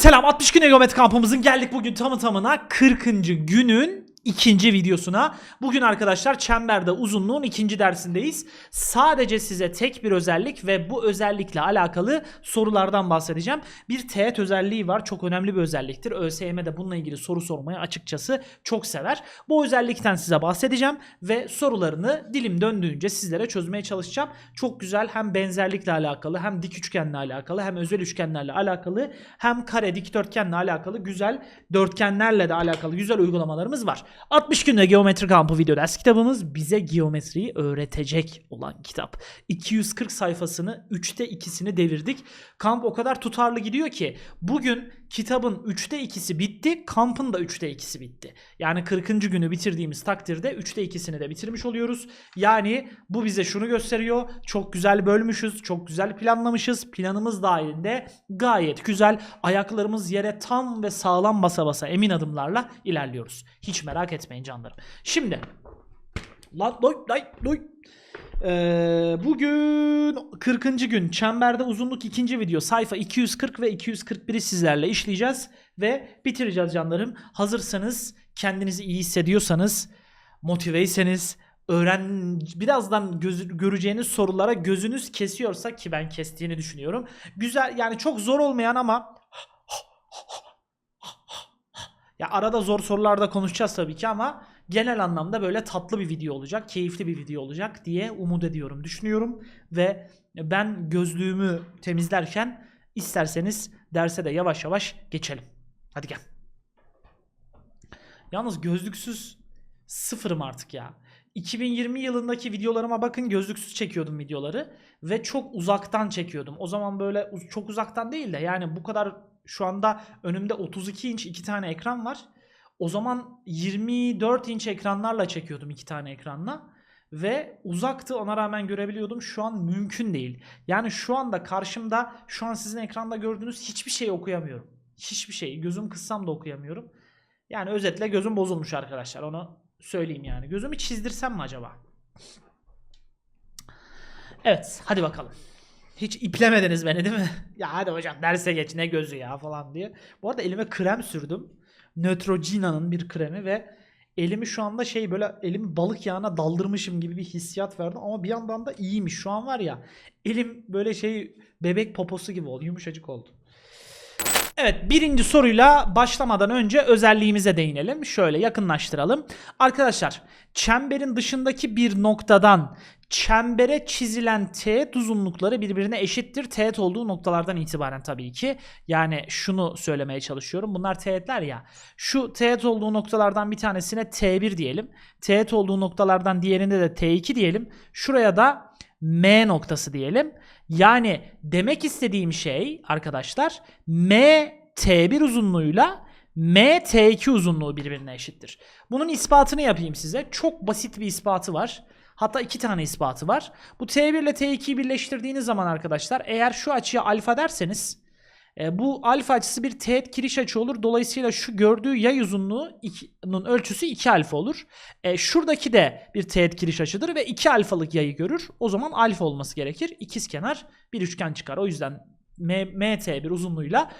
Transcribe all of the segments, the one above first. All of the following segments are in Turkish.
selam 60 gün kampımızın geldik bugün tamı tamına 40. günün ikinci videosuna. Bugün arkadaşlar çemberde uzunluğun ikinci dersindeyiz. Sadece size tek bir özellik ve bu özellikle alakalı sorulardan bahsedeceğim. Bir teğet özelliği var. Çok önemli bir özelliktir. ÖSYM de bununla ilgili soru sormayı açıkçası çok sever. Bu özellikten size bahsedeceğim ve sorularını dilim döndüğünce sizlere çözmeye çalışacağım. Çok güzel hem benzerlikle alakalı hem dik üçgenle alakalı hem özel üçgenlerle alakalı hem kare dikdörtgenle alakalı güzel dörtgenlerle de alakalı güzel uygulamalarımız var. 60 günde geometri kampı video ders kitabımız bize geometriyi öğretecek olan kitap. 240 sayfasını 3'te 2'sini devirdik. Kamp o kadar tutarlı gidiyor ki bugün kitabın 3'te 2'si bitti, kampın da 3'te 2'si bitti. Yani 40. günü bitirdiğimiz takdirde 3'te 2'sini de bitirmiş oluyoruz. Yani bu bize şunu gösteriyor. Çok güzel bölmüşüz, çok güzel planlamışız. Planımız dahilinde gayet güzel. Ayaklarımız yere tam ve sağlam basa basa emin adımlarla ilerliyoruz. Hiç merak etmeyin canlarım. Şimdi Lan doy doy doy. Ee, bugün 40. gün çemberde uzunluk ikinci video sayfa 240 ve 241'i sizlerle işleyeceğiz ve bitireceğiz canlarım. Hazırsanız kendinizi iyi hissediyorsanız motiveyseniz öğren birazdan göz- göreceğiniz sorulara gözünüz kesiyorsa ki ben kestiğini düşünüyorum. Güzel yani çok zor olmayan ama ya arada zor sorularda konuşacağız tabii ki ama genel anlamda böyle tatlı bir video olacak, keyifli bir video olacak diye umut ediyorum, düşünüyorum ve ben gözlüğümü temizlerken isterseniz derse de yavaş yavaş geçelim. Hadi gel. Yalnız gözlüksüz sıfırım artık ya. 2020 yılındaki videolarıma bakın gözlüksüz çekiyordum videoları ve çok uzaktan çekiyordum. O zaman böyle çok uzaktan değil de yani bu kadar şu anda önümde 32 inç iki tane ekran var. O zaman 24 inç ekranlarla çekiyordum iki tane ekranla ve uzaktı ona rağmen görebiliyordum. Şu an mümkün değil. Yani şu anda karşımda şu an sizin ekranda gördüğünüz hiçbir şeyi okuyamıyorum. Hiçbir şeyi gözüm kıssam da okuyamıyorum. Yani özetle gözüm bozulmuş arkadaşlar. Onu söyleyeyim yani. Gözümü çizdirsem mi acaba? Evet, hadi bakalım. Hiç iplemediniz beni değil mi? ya hadi hocam derse geç ne gözü ya falan diye. Bu arada elime krem sürdüm. Neutrogena'nın bir kremi ve elimi şu anda şey böyle elimi balık yağına daldırmışım gibi bir hissiyat verdim ama bir yandan da iyiymiş. Şu an var ya elim böyle şey bebek poposu gibi oldu. Yumuşacık oldu. Evet birinci soruyla başlamadan önce özelliğimize değinelim. Şöyle yakınlaştıralım. Arkadaşlar çemberin dışındaki bir noktadan çembere çizilen teğet uzunlukları birbirine eşittir. Teğet olduğu noktalardan itibaren tabii ki. Yani şunu söylemeye çalışıyorum. Bunlar teğetler ya. Şu teğet olduğu noktalardan bir tanesine T1 diyelim. Teğet olduğu noktalardan diğerinde de T2 diyelim. Şuraya da M noktası diyelim. Yani demek istediğim şey arkadaşlar M T1 uzunluğuyla M T2 uzunluğu birbirine eşittir. Bunun ispatını yapayım size. Çok basit bir ispatı var. Hatta iki tane ispatı var. Bu T1 ile T2'yi birleştirdiğiniz zaman arkadaşlar eğer şu açıya alfa derseniz e, bu alfa açısı bir teğet kiriş açı olur. Dolayısıyla şu gördüğü yay uzunluğunun ölçüsü 2 alfa olur. E, şuradaki de bir teğet kiriş açıdır ve 2 alfalık yayı görür. O zaman alfa olması gerekir. İkizkenar bir üçgen çıkar. O yüzden M- MT1 uzunluğuyla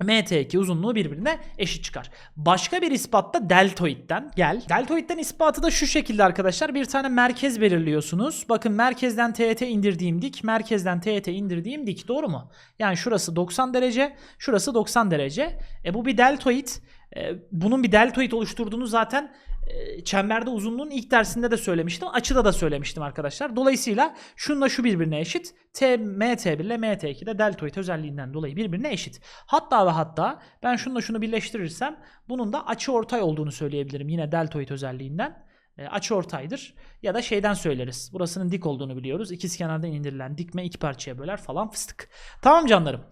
MT2 uzunluğu birbirine eşit çıkar. Başka bir ispatta deltoidden gel. Deltoidden ispatı da şu şekilde arkadaşlar. Bir tane merkez belirliyorsunuz. Bakın merkezden teğete indirdiğim dik, merkezden teğete indirdiğim dik. Doğru mu? Yani şurası 90 derece, şurası 90 derece. E bu bir deltoid. E, bunun bir deltoid oluşturduğunu zaten e, çemberde uzunluğun ilk dersinde de söylemiştim. Açıda da söylemiştim arkadaşlar. Dolayısıyla şununla şu birbirine eşit. T, MT1 ile MT2 de deltoid özelliğinden dolayı birbirine eşit. Hatta ve hatta ben şununla şunu birleştirirsem bunun da açı ortay olduğunu söyleyebilirim. Yine deltoid özelliğinden. E, açı ortaydır. Ya da şeyden söyleriz. Burasının dik olduğunu biliyoruz. İkiz kenardan indirilen dikme iki parçaya böler falan fıstık. Tamam canlarım.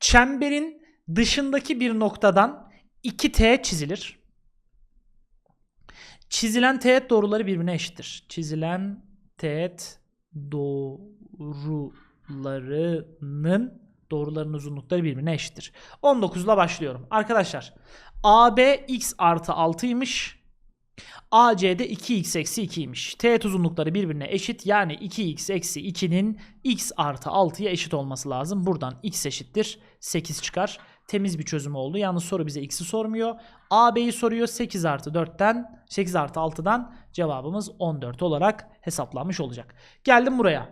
Çemberin dışındaki bir noktadan iki teğet çizilir. Çizilen teğet doğruları birbirine eşittir. Çizilen teğet doğrularının doğruların uzunlukları birbirine eşittir. 19 ile başlıyorum. Arkadaşlar AB x artı 6'ymış. AC'de 2x eksi 2'ymiş. Teğet uzunlukları birbirine eşit. Yani 2x eksi 2'nin x artı 6'ya eşit olması lazım. Buradan x eşittir 8 çıkar. Temiz bir çözüm oldu. Yalnız soru bize x'i sormuyor. AB'yi soruyor 8 artı 4'ten 8 artı 6'dan cevabımız 14 olarak hesaplanmış olacak. Geldim buraya.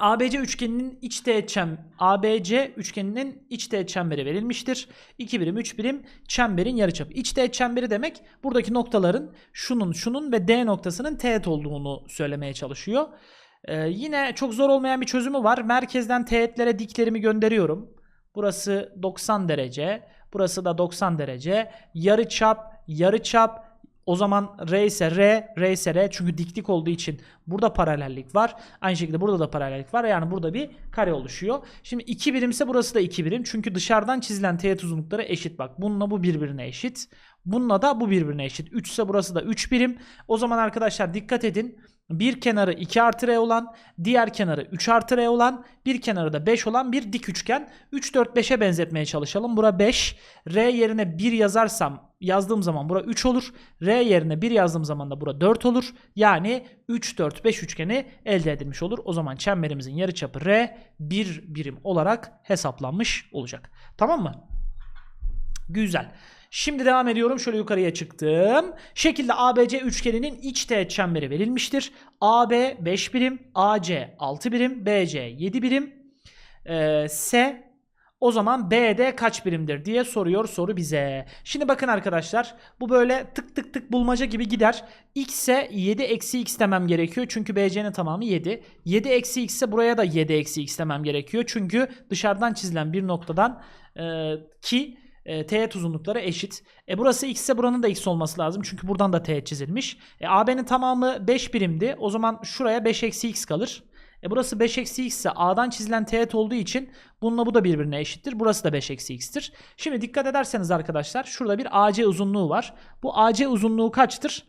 ABC üçgeninin iç teğet ABC üçgeninin iç teğet çemberi verilmiştir. 2 birim 3 birim çemberin yarıçapı. İç teğet çemberi demek buradaki noktaların şunun şunun ve D noktasının teğet olduğunu söylemeye çalışıyor. Ee, yine çok zor olmayan bir çözümü var. Merkezden teğetlere diklerimi gönderiyorum. Burası 90 derece. Burası da 90 derece. Yarı çap, yarı çap. O zaman R ise R, R ise R. Çünkü diklik olduğu için burada paralellik var. Aynı şekilde burada da paralellik var. Yani burada bir kare oluşuyor. Şimdi 2 birimse burası da 2 birim. Çünkü dışarıdan çizilen teğet uzunlukları eşit. Bak bununla bu birbirine eşit. Bununla da bu birbirine eşit. 3 ise burası da 3 birim. O zaman arkadaşlar dikkat edin. Bir kenarı 2 artı R olan, diğer kenarı 3 artı R olan, bir kenarı da 5 olan bir dik üçgen. 3, 4, 5'e benzetmeye çalışalım. Bura 5. R yerine 1 yazarsam yazdığım zaman bura 3 olur. R yerine 1 yazdığım zaman da bura 4 olur. Yani 3, 4, 5 üçgeni elde edilmiş olur. O zaman çemberimizin yarıçapı R 1 birim olarak hesaplanmış olacak. Tamam mı? Güzel. Şimdi devam ediyorum. Şöyle yukarıya çıktım. Şekilde ABC üçgeninin iç teğet çemberi verilmiştir. AB 5 birim, AC 6 birim, BC 7 birim, ee, S o zaman BD kaç birimdir diye soruyor soru bize. Şimdi bakın arkadaşlar bu böyle tık tık tık bulmaca gibi gider. X'e 7 eksi x demem gerekiyor. Çünkü BC'nin tamamı 7. 7 eksi x ise buraya da 7 eksi x demem gerekiyor. Çünkü dışarıdan çizilen bir noktadan e, ki e, teğet uzunlukları eşit. E burası x ise buranın da x olması lazım. Çünkü buradan da teğet çizilmiş. E AB'nin tamamı 5 birimdi. O zaman şuraya 5 eksi x kalır. E burası 5 eksi x ise A'dan çizilen teğet olduğu için bununla bu da birbirine eşittir. Burası da 5 eksi x'tir. Şimdi dikkat ederseniz arkadaşlar şurada bir AC uzunluğu var. Bu AC uzunluğu kaçtır?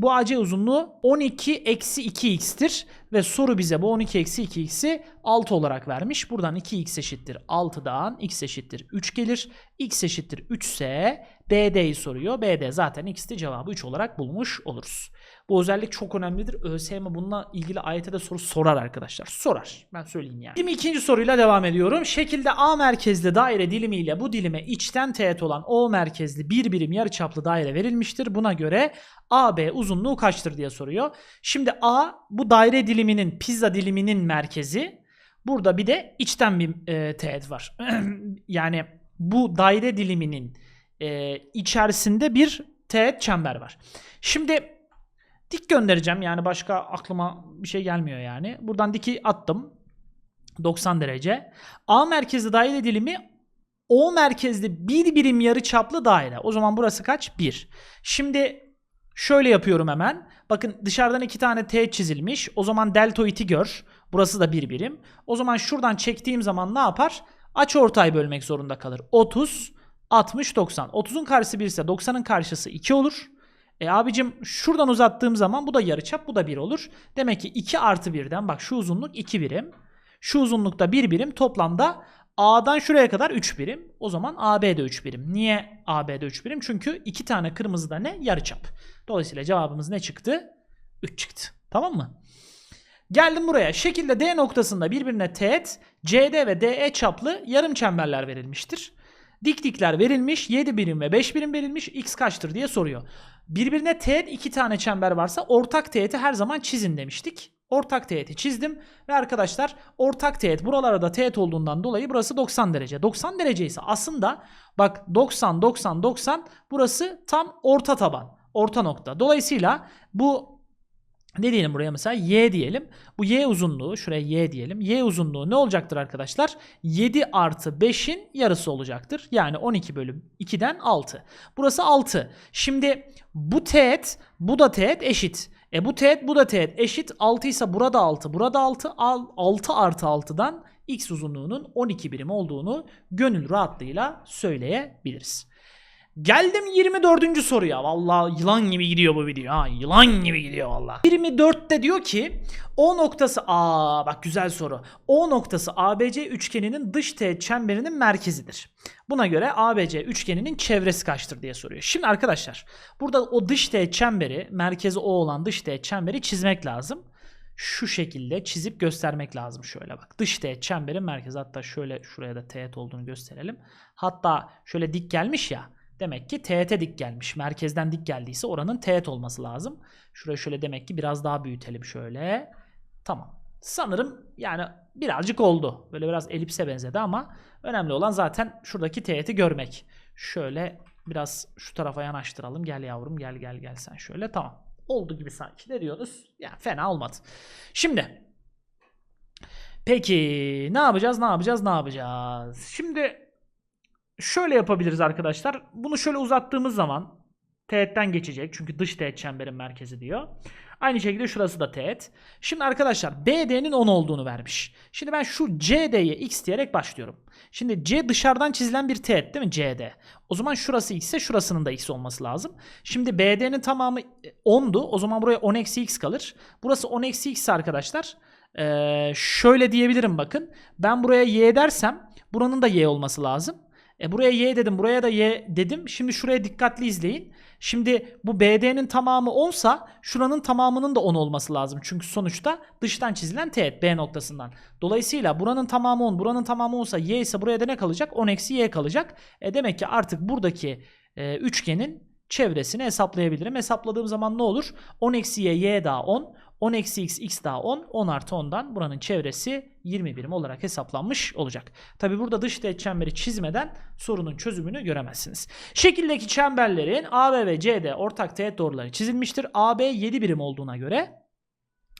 Bu AC uzunluğu 12 eksi 2x'tir. Ve soru bize bu 12 eksi 2x'i 6 olarak vermiş. Buradan 2x eşittir 6'dan x eşittir 3 gelir. x eşittir 3 ise BD'yi soruyor. BD zaten x'ti cevabı 3 olarak bulmuş oluruz. Bu özellik çok önemlidir. ÖSYM bununla ilgili ayete de soru sorar arkadaşlar. Sorar. Ben söyleyeyim yani. Şimdi ikinci soruyla devam ediyorum. Şekilde A merkezli daire dilimiyle bu dilime içten teğet olan O merkezli bir birim yarıçaplı daire verilmiştir. Buna göre AB uzunluğu kaçtır diye soruyor. Şimdi A bu daire diliminin pizza diliminin merkezi. Burada bir de içten bir e, teğet var. yani bu daire diliminin e, içerisinde bir teğet çember var. Şimdi dik göndereceğim yani başka aklıma bir şey gelmiyor yani. Buradan diki attım. 90 derece. A merkezli daire dilimi O merkezli bir birim yarı çaplı daire. O zaman burası kaç? 1. Şimdi şöyle yapıyorum hemen. Bakın dışarıdan iki tane T çizilmiş. O zaman deltoidi gör. Burası da bir birim. O zaman şuradan çektiğim zaman ne yapar? Aç ortay bölmek zorunda kalır. 30, 60, 90. 30'un karşısı 1 ise 90'ın karşısı 2 olur. E abicim şuradan uzattığım zaman bu da yarıçap bu da 1 olur. Demek ki 2 artı 1'den bak şu uzunluk 2 birim. Şu uzunlukta 1 birim toplamda A'dan şuraya kadar 3 birim. O zaman AB de 3 birim. Niye AB de 3 birim? Çünkü 2 tane kırmızı da ne? Yarıçap. Dolayısıyla cevabımız ne çıktı? 3 çıktı. Tamam mı? Geldim buraya. Şekilde D noktasında birbirine teğet, CD ve DE çaplı yarım çemberler verilmiştir. Diklikler verilmiş, 7 birim ve 5 birim verilmiş. X kaçtır diye soruyor. Birbirine teğet iki tane çember varsa ortak teğeti her zaman çizin demiştik. Ortak teğeti çizdim ve arkadaşlar ortak teğet buralara da teğet olduğundan dolayı burası 90 derece. 90 derece ise aslında bak 90 90 90 burası tam orta taban, orta nokta. Dolayısıyla bu ne diyelim buraya mesela y diyelim. Bu y uzunluğu şuraya y diyelim. Y uzunluğu ne olacaktır arkadaşlar? 7 artı 5'in yarısı olacaktır. Yani 12 bölü 2'den 6. Burası 6. Şimdi bu teğet bu da teğet eşit. E bu teğet bu da teğet eşit. 6 ise burada 6 burada 6. 6 artı 6'dan x uzunluğunun 12 birim olduğunu gönül rahatlığıyla söyleyebiliriz. Geldim 24. soruya. Vallahi yılan gibi gidiyor bu video. Ha, yılan gibi gidiyor vallahi. 24'te diyor ki O noktası aa bak güzel soru. O noktası ABC üçgeninin dış teğet çemberinin merkezidir. Buna göre ABC üçgeninin çevresi kaçtır diye soruyor. Şimdi arkadaşlar burada o dış teğet çemberi merkezi O olan dış teğet çemberi çizmek lazım. şu şekilde çizip göstermek lazım şöyle bak. Dış teğet çemberin merkezi hatta şöyle şuraya da teğet olduğunu gösterelim. Hatta şöyle dik gelmiş ya. Demek ki teğete dik gelmiş. Merkezden dik geldiyse oranın teğet olması lazım. Şuraya şöyle demek ki biraz daha büyütelim şöyle. Tamam. Sanırım yani birazcık oldu. Böyle biraz elipse benzedi ama önemli olan zaten şuradaki teğeti görmek. Şöyle biraz şu tarafa yanaştıralım. Gel yavrum gel gel gel sen şöyle. Tamam. Oldu gibi sanki. Ne diyorsunuz? Ya fena olmadı. Şimdi Peki ne yapacağız? Ne yapacağız? Ne yapacağız? Şimdi şöyle yapabiliriz arkadaşlar. Bunu şöyle uzattığımız zaman teğetten geçecek. Çünkü dış teğet çemberin merkezi diyor. Aynı şekilde şurası da teğet. Şimdi arkadaşlar BD'nin 10 olduğunu vermiş. Şimdi ben şu CD'ye x diyerek başlıyorum. Şimdi C dışarıdan çizilen bir teğet değil mi? CD. O zaman şurası x ise şurasının da x olması lazım. Şimdi BD'nin tamamı 10'du. O zaman buraya 10 eksi x kalır. Burası 10 eksi x arkadaşlar. Ee, şöyle diyebilirim bakın. Ben buraya y dersem buranın da y olması lazım. E buraya y dedim, buraya da y dedim. Şimdi şuraya dikkatli izleyin. Şimdi bu BD'nin tamamı 10 sa şuranın tamamının da 10 olması lazım. Çünkü sonuçta dıştan çizilen teğet B noktasından. Dolayısıyla buranın tamamı 10, buranın tamamı 10 sa y ise buraya da ne kalacak? 10 eksi y kalacak. E demek ki artık buradaki e, üçgenin çevresini hesaplayabilirim. Hesapladığım zaman ne olur? 10 eksi y, y daha 10. 10 eksi x, x daha 10. 10 artı 10'dan buranın çevresi 20 birim olarak hesaplanmış olacak. Tabi burada dış teğet çemberi çizmeden sorunun çözümünü göremezsiniz. Şekildeki çemberlerin AB ve CD ortak teğet doğruları çizilmiştir. AB 7 birim olduğuna göre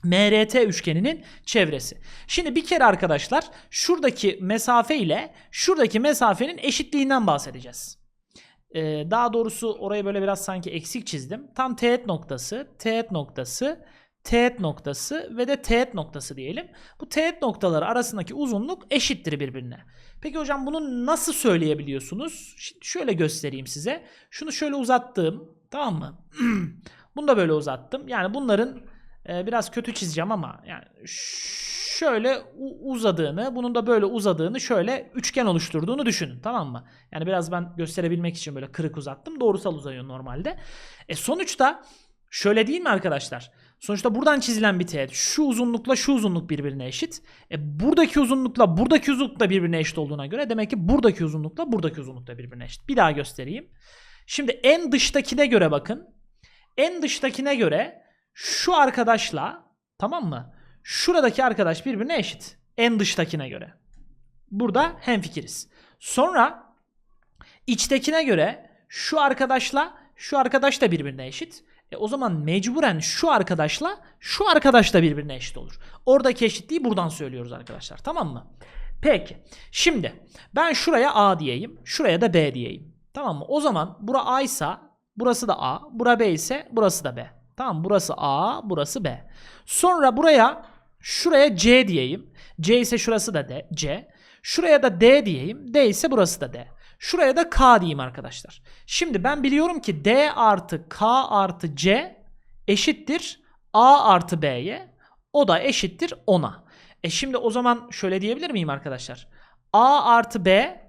MRT üçgeninin çevresi. Şimdi bir kere arkadaşlar şuradaki mesafe ile şuradaki mesafenin eşitliğinden bahsedeceğiz. Ee, daha doğrusu orayı böyle biraz sanki eksik çizdim. Tam teğet noktası, teğet noktası, teğet noktası ve de teğet noktası diyelim. Bu teğet noktaları arasındaki uzunluk eşittir birbirine. Peki hocam bunu nasıl söyleyebiliyorsunuz? Şimdi şöyle göstereyim size. Şunu şöyle uzattım. Tamam mı? bunu da böyle uzattım. Yani bunların e, biraz kötü çizeceğim ama yani şöyle uzadığını, bunun da böyle uzadığını şöyle üçgen oluşturduğunu düşünün. Tamam mı? Yani biraz ben gösterebilmek için böyle kırık uzattım. Doğrusal uzayıyor normalde. E sonuçta şöyle değil mi arkadaşlar? Sonuçta buradan çizilen bir teğet şu uzunlukla şu uzunluk birbirine eşit. E buradaki uzunlukla buradaki uzunluk da birbirine eşit olduğuna göre demek ki buradaki uzunlukla buradaki uzunluk da birbirine eşit. Bir daha göstereyim. Şimdi en dıştakine göre bakın. En dıştakine göre şu arkadaşla tamam mı? Şuradaki arkadaş birbirine eşit. En dıştakine göre. Burada hemfikiriz. Sonra içtekine göre şu arkadaşla şu arkadaş da birbirine eşit. E o zaman mecburen şu arkadaşla şu arkadaş da birbirine eşit olur. Oradaki eşitliği buradan söylüyoruz arkadaşlar. Tamam mı? Peki. Şimdi ben şuraya A diyeyim. Şuraya da B diyeyim. Tamam mı? O zaman bura A ise burası da A. Bura B ise burası da B. Tamam burası A, burası B. Sonra buraya şuraya C diyeyim. C ise şurası da D, C. Şuraya da D diyeyim. D ise burası da D. Şuraya da K diyeyim arkadaşlar. Şimdi ben biliyorum ki D artı K artı C eşittir A artı B'ye. O da eşittir 10'a. E şimdi o zaman şöyle diyebilir miyim arkadaşlar? A artı B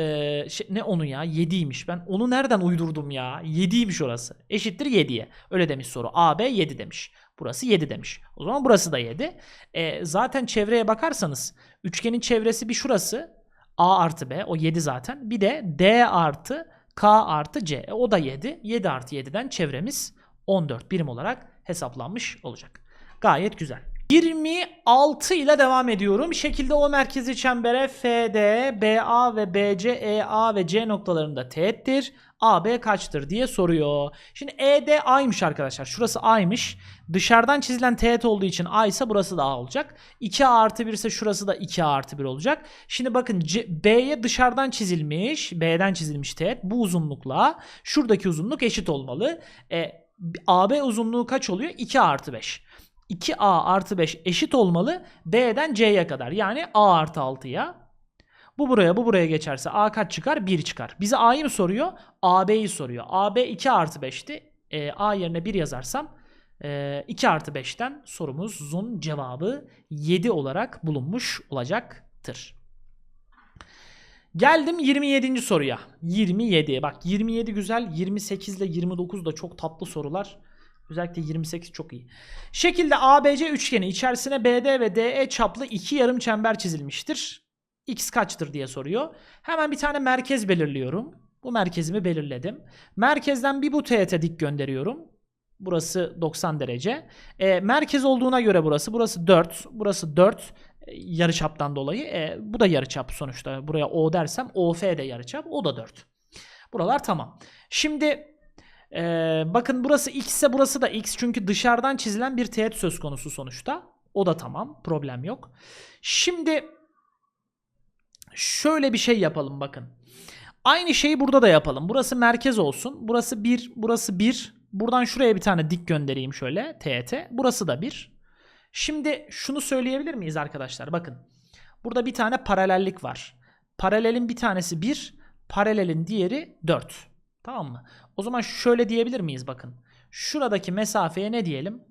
ee, şey, ne onu ya? 7'ymiş ben onu nereden uydurdum ya? 7'ymiş orası. Eşittir 7'ye öyle demiş soru. AB 7 demiş. Burası 7 demiş. O zaman burası da 7 ee, zaten çevreye bakarsanız üçgenin çevresi bir şurası A artı B o 7 zaten bir de D artı K artı C e, o da 7 7 artı 7'den çevremiz 14 birim olarak hesaplanmış olacak gayet güzel 26 ile devam ediyorum. Şekilde o merkezi çembere FD, BA ve BC, EA ve C noktalarında teğettir. AB kaçtır diye soruyor. Şimdi ED A'ymış arkadaşlar. Şurası A'ymış. Dışarıdan çizilen teğet olduğu için A ise burası da A olacak. 2A artı 1 ise şurası da 2A artı 1 olacak. Şimdi bakın B'ye dışarıdan çizilmiş. B'den çizilmiş teğet. Bu uzunlukla şuradaki uzunluk eşit olmalı. E, AB uzunluğu kaç oluyor? 2 artı 5. 2a artı 5 eşit olmalı B'den C'ye kadar. Yani a artı 6'ya. Bu buraya bu buraya geçerse a kaç çıkar? 1 çıkar. Bize a'yı mı soruyor? AB'yi soruyor. AB 2 artı 5'ti. E, a yerine 1 yazarsam e, 2 artı 5'ten sorumuzun cevabı 7 olarak bulunmuş olacaktır. Geldim 27. soruya. 27. Bak 27 güzel. 28 ile 29 da çok tatlı sorular. Özellikle 28 çok iyi. Şekilde ABC üçgeni içerisine BD ve DE çaplı iki yarım çember çizilmiştir. X kaçtır diye soruyor. Hemen bir tane merkez belirliyorum. Bu merkezimi belirledim. Merkezden bir bu teğete dik gönderiyorum. Burası 90 derece. E, merkez olduğuna göre burası. Burası 4. Burası 4 e, yarıçaptan dolayı. E, bu da yarıçap sonuçta. Buraya O dersem OF de yarıçap. O da 4. Buralar tamam. Şimdi e, bakın burası X ise burası da X. Çünkü dışarıdan çizilen bir teğet söz konusu sonuçta. O da tamam. Problem yok. Şimdi şöyle bir şey yapalım bakın. Aynı şeyi burada da yapalım. Burası merkez olsun. Burası 1, burası 1. Buradan şuraya bir tane dik göndereyim şöyle TET. Burası da 1. Şimdi şunu söyleyebilir miyiz arkadaşlar? Bakın. Burada bir tane paralellik var. Paralelin bir tanesi 1, paralelin diğeri 4. Tamam mı? O zaman şöyle diyebilir miyiz bakın. Şuradaki mesafeye ne diyelim?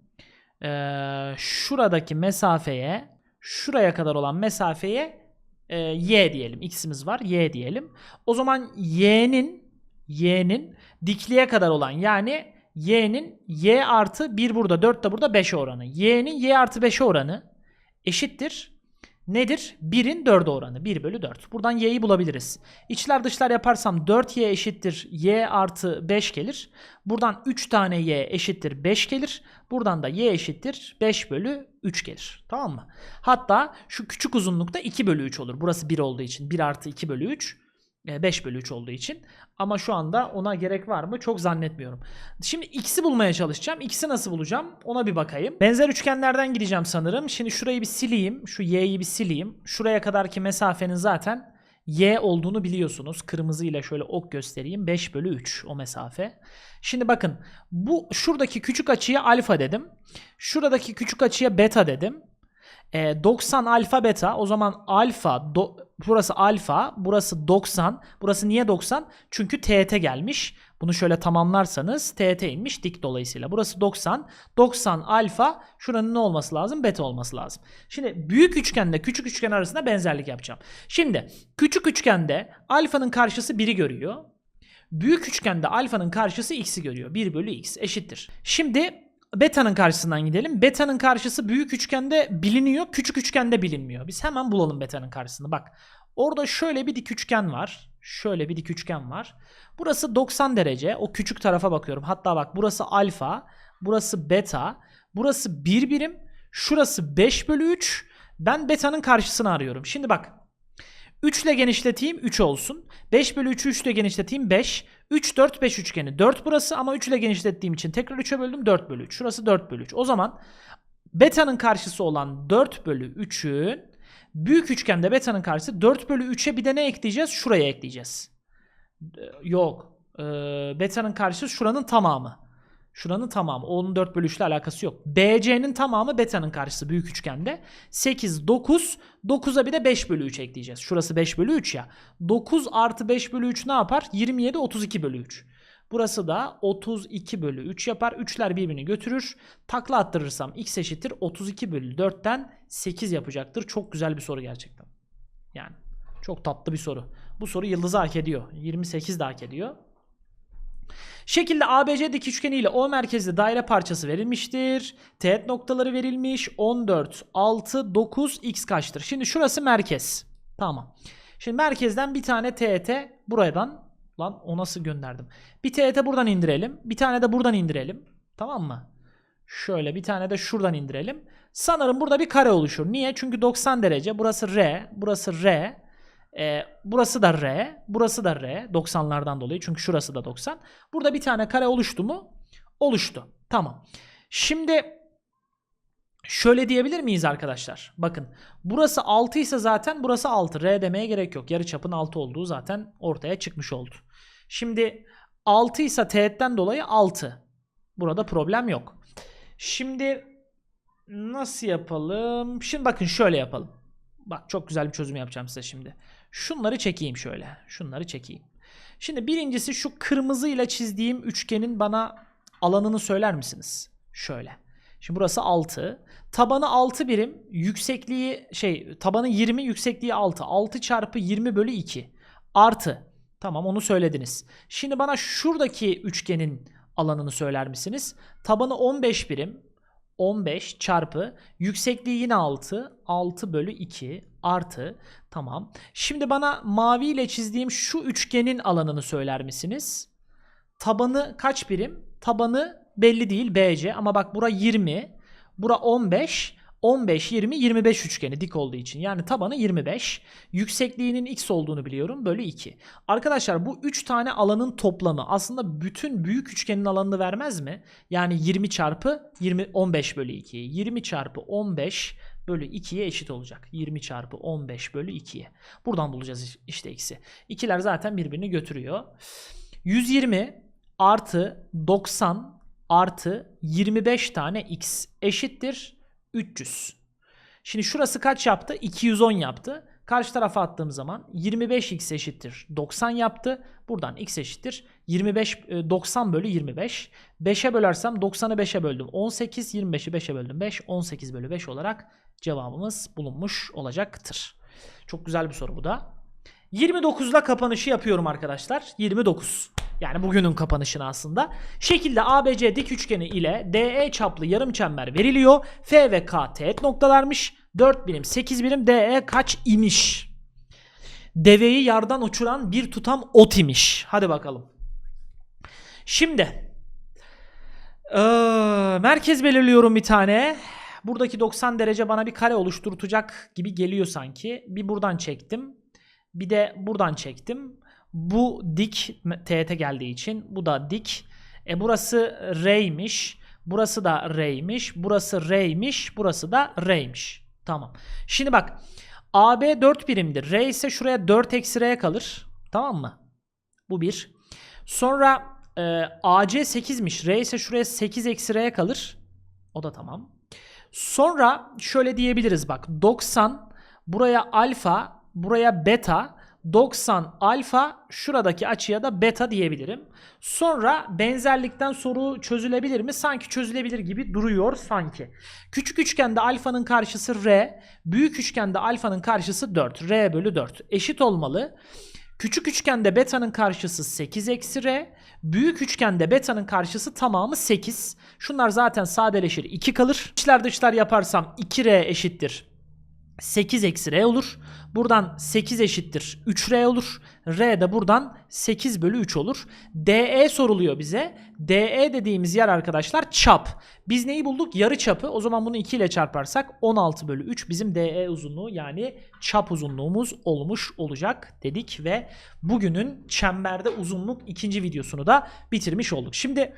Ee, şuradaki mesafeye şuraya kadar olan mesafeye e, y diyelim. X'imiz var. Y diyelim. O zaman y'nin y'nin dikliğe kadar olan yani y'nin y artı 1 burada 4 de burada 5 oranı. y'nin y artı 5'e oranı eşittir. Nedir? 1'in 4'e oranı. 1 bölü 4. Buradan y'yi bulabiliriz. İçler dışlar yaparsam 4y eşittir y artı 5 gelir. Buradan 3 tane y eşittir 5 gelir. Buradan da y eşittir 5 bölü 3 gelir. Tamam mı? Hatta şu küçük uzunlukta 2 bölü 3 olur. Burası 1 olduğu için. 1 artı 2 bölü 3. 5 bölü 3 olduğu için. Ama şu anda ona gerek var mı? Çok zannetmiyorum. Şimdi x'i bulmaya çalışacağım. X'i nasıl bulacağım? Ona bir bakayım. Benzer üçgenlerden gideceğim sanırım. Şimdi şurayı bir sileyim. Şu y'yi bir sileyim. Şuraya kadarki mesafenin zaten y olduğunu biliyorsunuz. Kırmızı ile şöyle ok göstereyim. 5 bölü 3 o mesafe. Şimdi bakın bu şuradaki küçük açıya alfa dedim. Şuradaki küçük açıya beta dedim. E, 90 alfa beta o zaman alfa do, burası alfa burası 90 burası niye 90 çünkü TT gelmiş. Bunu şöyle tamamlarsanız TT inmiş dik dolayısıyla. Burası 90 90 alfa şuranın ne olması lazım? Beta olması lazım. Şimdi büyük üçgende küçük üçgen arasında benzerlik yapacağım. Şimdi küçük üçgende alfanın karşısı 1'i görüyor. Büyük üçgende alfanın karşısı x'i görüyor. 1 bölü x eşittir. Şimdi Beta'nın karşısından gidelim. Beta'nın karşısı büyük üçgende biliniyor, küçük üçgende bilinmiyor. Biz hemen bulalım beta'nın karşısını. Bak orada şöyle bir dik üçgen var. Şöyle bir dik üçgen var. Burası 90 derece. O küçük tarafa bakıyorum. Hatta bak burası alfa, burası beta, burası 1 birim, şurası 5 bölü 3. Ben beta'nın karşısını arıyorum. Şimdi bak 3 ile genişleteyim 3 olsun. 5 bölü 3'ü 3 ile genişleteyim 5. 3, 4, 5 üçgeni. 4 burası ama 3 ile genişlettiğim için tekrar 3'e böldüm 4 bölü 3. Şurası 4 bölü 3. O zaman beta'nın karşısı olan 4 bölü 3'ün büyük üçgende beta'nın karşısı 4 bölü 3'e bir de ne ekleyeceğiz? Şuraya ekleyeceğiz. Yok. Ee, beta'nın karşısı şuranın tamamı. Şuranın tamamı. Onun 4 bölü 3 ile alakası yok. BC'nin tamamı beta'nın karşısı büyük üçgende. 8, 9. 9'a bir de 5 bölü 3 ekleyeceğiz. Şurası 5 bölü 3 ya. 9 artı 5 bölü 3 ne yapar? 27, 32 bölü 3. Burası da 32 bölü 3 yapar. 3'ler birbirini götürür. Takla attırırsam x eşittir 32 bölü 4'ten 8 yapacaktır. Çok güzel bir soru gerçekten. Yani çok tatlı bir soru. Bu soru yıldızı hak ediyor. 28 de hak ediyor. Şekilde ABC dik üçgeni ile O merkezli daire parçası verilmiştir. Teğet noktaları verilmiş. 14, 6, 9, x kaçtır? Şimdi şurası merkez. Tamam. Şimdi merkezden bir tane TET buradan lan o nasıl gönderdim? Bir TET buradan indirelim. Bir tane de buradan indirelim. Tamam mı? Şöyle bir tane de şuradan indirelim. Sanırım burada bir kare oluşur. Niye? Çünkü 90 derece. Burası R. Burası R. E, burası da R. Burası da R. 90'lardan dolayı. Çünkü şurası da 90. Burada bir tane kare oluştu mu? Oluştu. Tamam. Şimdi şöyle diyebilir miyiz arkadaşlar? Bakın burası 6 ise zaten burası 6. R demeye gerek yok. Yarı çapın 6 olduğu zaten ortaya çıkmış oldu. Şimdi 6 ise teğetten dolayı 6. Burada problem yok. Şimdi nasıl yapalım? Şimdi bakın şöyle yapalım. Bak çok güzel bir çözüm yapacağım size şimdi. Şunları çekeyim şöyle. Şunları çekeyim. Şimdi birincisi şu kırmızı ile çizdiğim üçgenin bana alanını söyler misiniz? Şöyle. Şimdi burası 6. Tabanı 6 birim. Yüksekliği şey tabanı 20 yüksekliği 6. 6 çarpı 20 bölü 2. Artı. Tamam onu söylediniz. Şimdi bana şuradaki üçgenin alanını söyler misiniz? Tabanı 15 birim. 15 çarpı yüksekliği yine 6. 6 bölü 2 artı tamam. Şimdi bana mavi ile çizdiğim şu üçgenin alanını söyler misiniz? Tabanı kaç birim? Tabanı belli değil BC ama bak bura 20. Bura 15. 15, 20, 25 üçgeni dik olduğu için. Yani tabanı 25. Yüksekliğinin x olduğunu biliyorum. Bölü 2. Arkadaşlar bu 3 tane alanın toplamı aslında bütün büyük üçgenin alanını vermez mi? Yani 20 çarpı 20, 15 bölü 2. 20 çarpı 15 bölü 2'ye eşit olacak. 20 çarpı 15 bölü 2'ye. Buradan bulacağız işte x'i. İkiler zaten birbirini götürüyor. 120 artı 90 artı 25 tane x eşittir 300. Şimdi şurası kaç yaptı? 210 yaptı. Karşı tarafa attığım zaman 25x eşittir 90 yaptı. Buradan x eşittir 25 e, 90 bölü 25. 5'e bölersem 90'ı 5'e böldüm. 18 25'i 5'e böldüm. 5 18 bölü 5 olarak cevabımız bulunmuş olacaktır. Çok güzel bir soru bu da. 29'la kapanışı yapıyorum arkadaşlar. 29. Yani bugünün kapanışını aslında. Şekilde ABC dik üçgeni ile DE çaplı yarım çember veriliyor. F ve K teğet noktalarmış. 4 birim 8 birim DE kaç imiş? Deveyi yardan uçuran bir tutam ot imiş. Hadi bakalım. Şimdi eee, merkez belirliyorum bir tane. Buradaki 90 derece bana bir kare oluşturtacak gibi geliyor sanki. Bir buradan çektim. Bir de buradan çektim. Bu dik teğete geldiği için bu da dik. E burası R'ymiş. Burası da R'ymiş. Burası R'ymiş. Burası da R'ymiş. Tamam. Şimdi bak. AB 4 birimdir. R ise şuraya 4 eksi R'ye kalır. Tamam mı? Bu bir. Sonra e, AC 8'miş. R ise şuraya 8 eksi R'ye kalır. O da tamam. Sonra şöyle diyebiliriz bak. 90 buraya alfa buraya beta 90 alfa şuradaki açıya da beta diyebilirim. Sonra benzerlikten soru çözülebilir mi? Sanki çözülebilir gibi duruyor sanki. Küçük üçgende alfanın karşısı r, büyük üçgende alfanın karşısı 4. r bölü 4 eşit olmalı. Küçük üçgende beta'nın karşısı 8 eksi r. Büyük üçgende beta'nın karşısı tamamı 8. Şunlar zaten sadeleşir 2 kalır. İçler dışlar yaparsam 2r eşittir 8 eksi r olur. Buradan 8 eşittir 3r olur. R de buradan 8 bölü 3 olur. DE soruluyor bize. DE dediğimiz yer arkadaşlar çap. Biz neyi bulduk? Yarı çapı. O zaman bunu 2 ile çarparsak 16 bölü 3 bizim DE uzunluğu yani çap uzunluğumuz olmuş olacak dedik ve bugünün çemberde uzunluk ikinci videosunu da bitirmiş olduk. Şimdi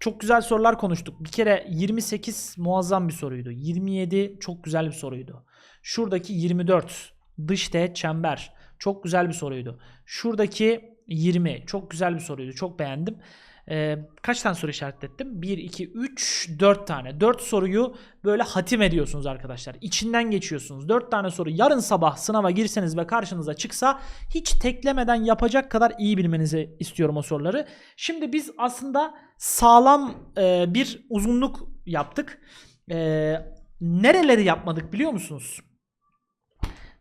çok güzel sorular konuştuk. Bir kere 28 muazzam bir soruydu. 27 çok güzel bir soruydu. Şuradaki 24 dış teğet çember çok güzel bir soruydu. Şuradaki 20 çok güzel bir soruydu. Çok beğendim. Ee, kaç tane soru işaretlettim? 1, 2, 3, 4 tane. 4 soruyu böyle hatim ediyorsunuz arkadaşlar. İçinden geçiyorsunuz. 4 tane soru yarın sabah sınava girseniz ve karşınıza çıksa hiç teklemeden yapacak kadar iyi bilmenizi istiyorum o soruları. Şimdi biz aslında sağlam e, bir uzunluk yaptık. E, nereleri yapmadık biliyor musunuz?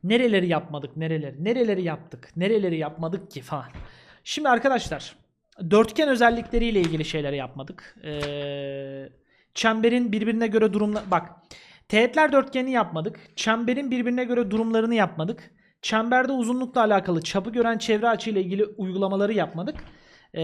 Nereleri yapmadık, nereleri, nereleri yaptık, nereleri yapmadık ki falan. Şimdi arkadaşlar dörtgen özellikleriyle ilgili şeyleri yapmadık. Ee, çemberin birbirine göre durumla bak teğetler dörtgeni yapmadık. Çemberin birbirine göre durumlarını yapmadık. Çemberde uzunlukla alakalı çapı gören çevre açı ile ilgili uygulamaları yapmadık. Ee,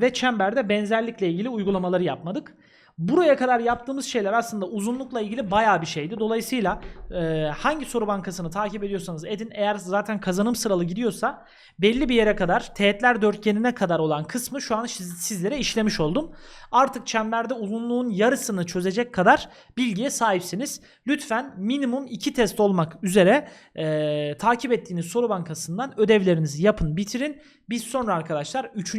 ve çemberde benzerlikle ilgili uygulamaları yapmadık. Buraya kadar yaptığımız şeyler aslında uzunlukla ilgili baya bir şeydi. Dolayısıyla e, hangi soru bankasını takip ediyorsanız edin eğer zaten kazanım sıralı gidiyorsa belli bir yere kadar teğetler dörtgenine kadar olan kısmı şu an siz- sizlere işlemiş oldum. Artık çemberde uzunluğun yarısını çözecek kadar bilgiye sahipsiniz. Lütfen minimum 2 test olmak üzere e, takip ettiğiniz soru bankasından ödevlerinizi yapın bitirin. Biz sonra arkadaşlar 3.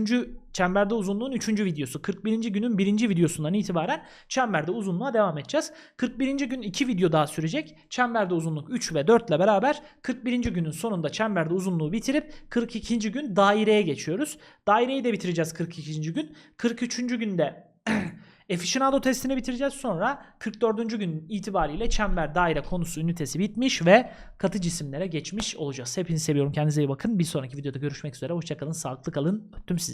çemberde uzunluğun 3. videosu 41. günün 1. videosundan itibaren çemberde uzunluğa devam edeceğiz. 41. gün 2 video daha sürecek. Çemberde uzunluk 3 ve 4 ile beraber 41. günün sonunda çemberde uzunluğu bitirip 42. gün daireye geçiyoruz. Daireyi de bitireceğiz 42. gün. 43. günde Aficionado testini bitireceğiz. Sonra 44. gün itibariyle çember daire konusu ünitesi bitmiş ve katı cisimlere geçmiş olacağız. Hepinizi seviyorum. Kendinize iyi bakın. Bir sonraki videoda görüşmek üzere. Hoşçakalın. Sağlıklı kalın. Öptüm sizi.